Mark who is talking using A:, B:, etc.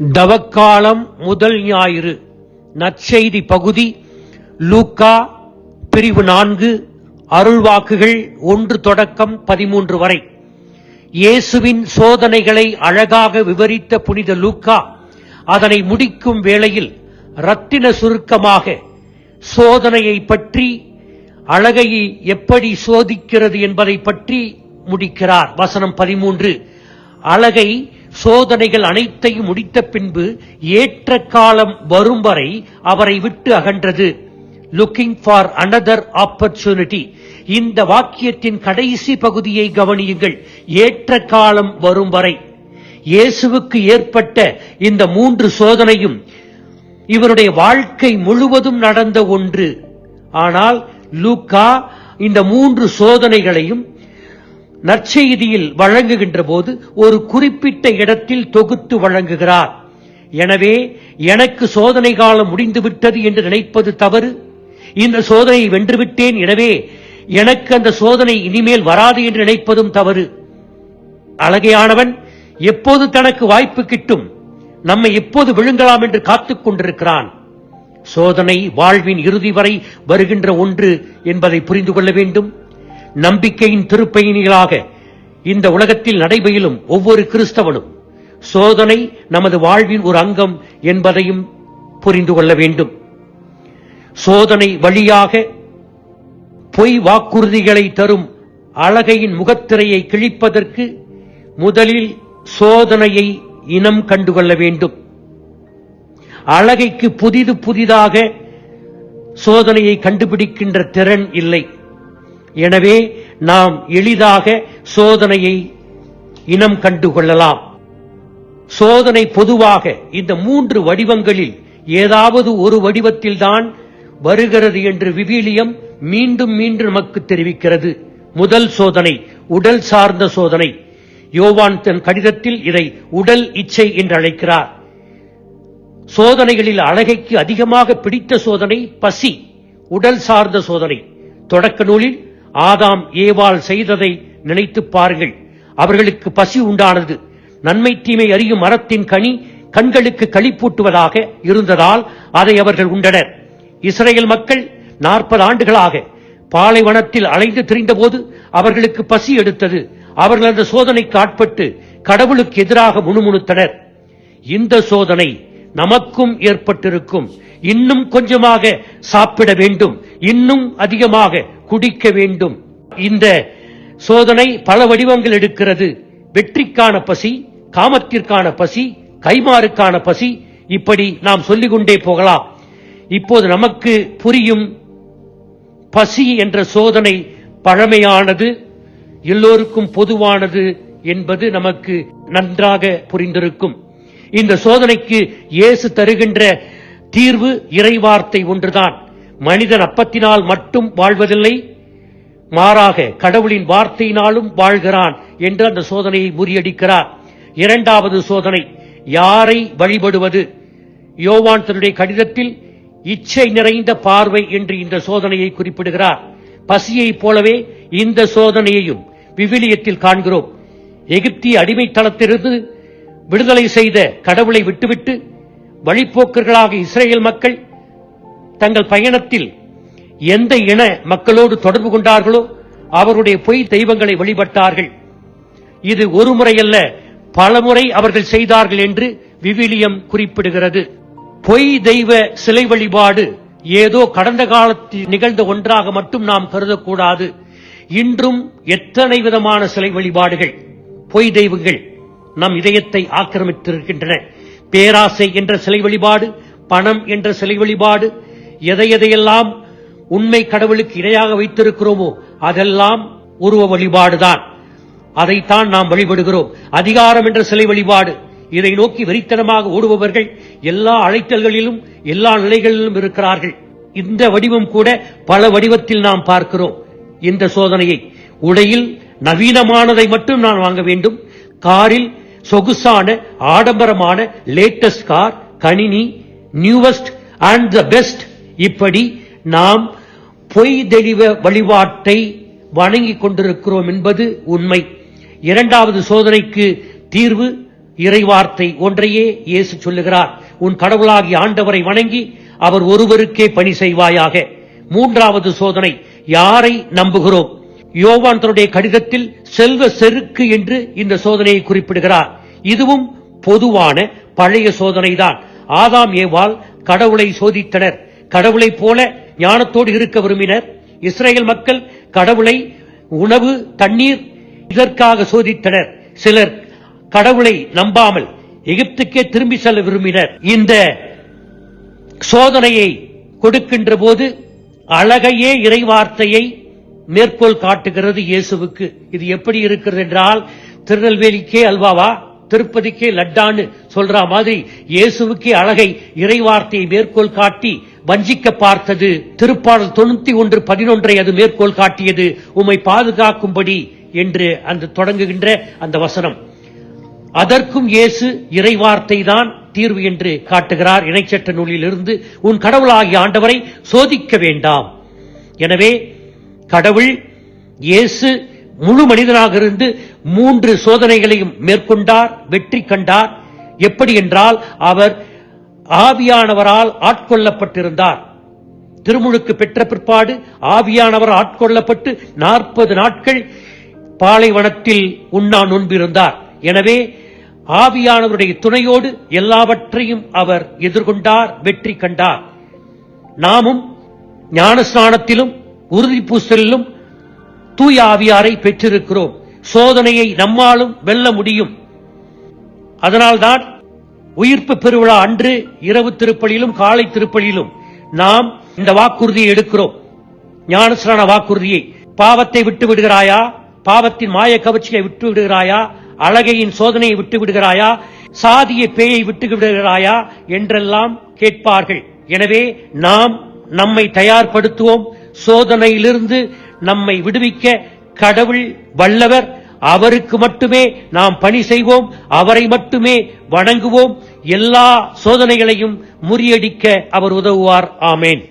A: தவக்காலம் முதல் ஞாயிறு நற்செய்தி பகுதி லூக்கா பிரிவு நான்கு அருள்வாக்குகள் ஒன்று தொடக்கம் பதிமூன்று வரை. இயேசுவின் சோதனைகளை அழகாக விவரித்த புனித லூக்கா அதனை முடிக்கும் வேளையில் ரத்தின சுருக்கமாக சோதனையை பற்றி அழகை எப்படி சோதிக்கிறது என்பதை பற்றி முடிக்கிறார். வசனம் பதிமூன்று அழகை சோதனைகள் அனைத்தையும் முடித்த பின்பு ஏற்ற காலம் வரும் வரை அவரை விட்டு அகன்றது. லுக்கிங் ஃபார் அனதர் ஆப்பர்ச்சுனிட்டி இந்த வாக்கியத்தின் கடைசி பகுதியை கவனியுங்கள். ஏற்ற காலம் வரும் வரை. இயேசுவுக்கு ஏற்பட்ட இந்த மூன்று சோதனையும் இவருடைய வாழ்க்கை முழுவதும் நடந்த ஒன்று. ஆனால் லூக்கா இந்த மூன்று சோதனைகளையும் நற்செய்தியில் வழங்குகின்ற போது ஒரு குறிப்பிட்ட இடத்தில் தொகுத்து வழங்குகிறார். எனவே எனக்கு சோதனை காலம் முடிந்துவிட்டது என்று நினைப்பது தவறு. இந்த சோதனையை வென்றுவிட்டேன் எனவே எனக்கு அந்த சோதனை இனிமேல் வராது என்று நினைப்பதும் தவறு. அழகையானவன் எப்போது தனக்கு வாய்ப்பு கிட்டும் நம்மை எப்போது விழுங்கலாம் என்று காத்துக் கொண்டிருக்கிறான். சோதனை வாழ்வின் இறுதி வரை வருகின்ற ஒன்று என்பதை புரிந்து கொள்ள வேண்டும். நம்பிக்கையின் திருப்பயணிகளாக இந்த உலகத்தில் நடைபெயிலும் ஒவ்வொரு கிறிஸ்தவனும் சோதனை நமது வாழ்வின் ஒரு அங்கம் என்பதையும் புரிந்து கொள்ள வேண்டும். சோதனை வழியாக பொய் வாக்குறுதிகளை தரும் அழகையின் முகத்திரையை கிழிப்பதற்கு முதலில் சோதனையை இனம் கண்டுகொள்ள வேண்டும். அழகைக்கு புதிது புதிதாக சோதனையை கண்டுபிடிக்கின்ற திறன் இல்லை. எனவே நாம் எளிதாக சோதனையை இனம் கண்டுகொள்ளலாம். சோதனை பொதுவாக இந்த மூன்று வடிவங்களில் ஏதாவது ஒரு வடிவத்தில்தான் வருகிறது என்று விவிலியம் மீண்டும் மீண்டும் நமக்கு தெரிவிக்கிறது. முதல் சோதனை உடல் சார்ந்த சோதனை. யோவான் தன் கடிதத்தில் இதை உடல் இச்சை என்று அழைக்கிறார். சோதனைகளில் அழகைக்கு அதிகமாக பிடித்த சோதனை பசி உடல் சார்ந்த சோதனை. தொடக்க நூலில் ஆதாம் ஏவாள் செய்ததை நினைத்து பாருங்கள். அவர்களுக்கு பசி உண்டானது. நன்மை தீமை அறியும் மரத்தின் கனி கண்களுக்கு களிப்பூட்டுவதாக இருந்ததால் அதை அவர்கள் உண்டனர். இஸ்ரேல் மக்கள் நாற்பது ஆண்டுகளாக பாலைவனத்தில் அலைந்து திரிந்தபோது அவர்களுக்கு பசி எடுத்தது. அவர்கள் அந்த சோதனைக்கு ஆட்பட்டு கடவுளுக்கு எதிராக முணுமுணுத்தனர். இந்த சோதனை நமக்கும் ஏற்பட்டிருக்கும். இன்னும் கொஞ்சமாக சாப்பிட வேண்டும். இன்னும் அதிகமாக குடிக்க வேண்டும். இந்த சோதனை பல வடிவங்கள் எடுக்கிறது. வெற்றிக்கான பசி காமத்திற்கான பசி கைமாறுக்கான பசி இப்படி நாம் சொல்லிக்கொண்டே போகலாம். இப்போது நமக்கு புரியும் பசி என்ற சோதனை பழமையானது எல்லோருக்கும் பொதுவானது என்பது நமக்கு நன்றாக புரிந்திருக்கும். இந்த சோதனைக்கு இயேசு தருகின்ற தீர்வு இறைவார்த்தை ஒன்றுதான். மனிதன் அப்பத்தினால் மட்டும் வாழ்வதில்லை மாறாக கடவுளின் வார்த்தையினாலும் வாழ்கிறான் என்று அந்த சோதனையை முறியடிக்கிறார். இரண்டாவது சோதனை யாரை வழிபடுவது? யோவான் தன்னுடைய கடிதத்தில் இச்சை நிறைந்த பார்வை என்று இந்த சோதனையை குறிப்பிடுகிறார். பசியைப் போலவே இந்த சோதனையையும் விவிலியத்தில் காண்கிறோம். எகிப்திய அடிமைத்தளத்திலிருந்து விடுதலை செய்த கடவுளை விட்டுவிட்டு வழிப்போக்கர்களாக இஸ்ரேல் மக்கள் தங்கள் பயணத்தில் எந்த இன மக்களோடு தொடர்பு கொண்டார்களோ அவருடைய பொய் தெய்வங்களை வழிபட்டார்கள். இது ஒரு முறையல்ல பலமுறை அவர்கள் செய்தார்கள் என்று விவிலியம் குறிப்பிடுகிறது. பொய் தெய்வ சிலை வழிபாடு ஏதோ கடந்த காலத்தில் நிகழ்ந்த ஒன்றாக மட்டும் நாம் கருதக்கூடாது. இன்றும் எத்தனை விதமான சிலை வழிபாடுகள் பொய் தெய்வங்கள் நம் இதயத்தை ஆக்கிரமித்திருக்கின்றன. பேராசை என்ற சிலை வழிபாடு பணம் என்ற சிலை வழிபாடு எதை எதையெல்லாம் உண்மை கடவுளுக்கு இணையாக வைத்திருக்கிறோமோ அதெல்லாம் உருவ வழிபாடுதான். அதைத்தான் நாம் வழிபடுகிறோம். அதிகாரம் என்ற சிலை வழிபாடு. இதை நோக்கி வெறித்தனமாக ஓடுபவர்கள் எல்லா அழைத்தல்களிலும் எல்லா நிலைகளிலும் இருக்கிறார்கள். இந்த வடிவம் கூட பல வடிவத்தில் நாம் பார்க்கிறோம். இந்த சோதனையை. உடையில் நவீனமானதை மட்டும் நான் வாங்க வேண்டும். காரில் சொகுசான ஆடம்பரமான லேட்டஸ்ட் கார் கணினி நியூவஸ்ட் அண்ட் த பெஸ்ட் இப்படி நாம் பொய் தெளிவ வழிபாட்டை வணங்கிக் கொண்டிருக்கிறோம் என்பது உண்மை. இரண்டாவது சோதனைக்கு தீர்வு இறைவார்த்தை ஒன்றையே இயேசு சொல்லுகிறார். உன் கடவுளாகிய ஆண்டவரை வணங்கி அவர் ஒருவருக்கே பணி செய்வாயாக. மூன்றாவது சோதனை யாரை நம்புகிறோம்? யோவான் தன்னுடைய கடிதத்தில் செல்வ செருக்கு என்று இந்த சோதனையை குறிப்பிடுகிறார். இதுவும் பொதுவான பழைய சோதனைதான். ஆதாம் ஏவாள் கடவுளை சோதித்தனர். கடவுளைப் போல ஞானத்தோடு இருக்க விரும்பினர். இஸ்ரேல் மக்கள் கடவுளை உணவு தண்ணீர் இதற்காக சோதித்தனர். சிலர் கடவுளை நம்பாமல் எகிப்துக்கே திரும்பி செல்ல விரும்பினர். இந்த சோதனையை கொடுக்கின்ற போது அழகையே இறைவார்த்தையை மேற்கோள் காட்டுகிறது இயேசுவுக்கு. இது எப்படி இருக்கிறது என்றால் திருநெல்வேலிக்கே அல்வாவா திருப்பதிக்கே லட்டான்னு சொல்ற மாதிரி இயேசுவுக்கே அழகை இறைவார்த்தையை மேற்கோள் காட்டி வஞ்சிக்க பார்த்தது. திருப்பாடல் தொண்ணூத்தி ஒன்று பதினொன்றை அது மேற்கோள் காட்டியது. உம்மை பாதுகாக்கும்படி என்று அந்த தொடங்குகின்ற அந்த வசனம். அதற்கும் இயேசு இறைவார்த்தை தான் தீர்வு என்று காட்டுகிறார். இணைச்சட்ட நூலிலிருந்து உன் கடவுளாகிய ஆண்டவரை சோதிக்க வேண்டாம். எனவே கடவுள் இயேசு முழு மனிதனாக இருந்து மூன்று சோதனைகளையும் மேற்கொண்டார் வெற்றி கண்டார். எப்படி என்றால் அவர் ஆவியானவரால் ஆட்கொள்ளப்பட்டிருந்தார். திருமுழுக்கு பெற்ற பிற்பாடு ஆவியானவர் ஆட்கொள்ளப்பட்டு நாற்பது நாட்கள் பாலைவனத்தில் உண்ணா நுண்பிருந்தார் எனவே ஆவியானவருடைய துணையோடு எல்லாவற்றையும் அவர் எதிர்கொண்டார் வெற்றி கண்டார். நாமும் ஞானஸ்நானத்திலும் உறுதி பூசலிலும் தூய ஆவியாரை பெற்றிருக்கிறோம். சோதனையை நம்மாலும் வெல்ல முடியும். அதனால்தான் உயிர்ப்பு பெருவிழா அன்று இரவு திருப்பலியிலும் காலை திருப்பலியிலும் நாம் இந்த வாக்குறுதியை எடுக்கிறோம். ஞானஸ்நான வாக்குறுதியை. பாவத்தை விட்டு விடுகிறாயா? பாவத்தின் மாய கவர்ச்சியை விட்டு விடுகிறாயா? அழகையின் சோதனையை விட்டு விடுகிறாயா? சாதிய பேயை விட்டு விடுகிறாயா? என்றெல்லாம் கேட்பார்கள். எனவே நாம் நம்மை தயார்படுத்துவோம். சோதனையிலிருந்து நம்மை விடுவிக்க கடவுள் வல்லவர். அவருக்கு மட்டுமே நாம் பணி செய்வோம் அவரை மட்டுமே வணங்குவோம். எல்லா சோதனைகளையும் முறியடிக்க அவர் உதவுவார். ஆமேன்.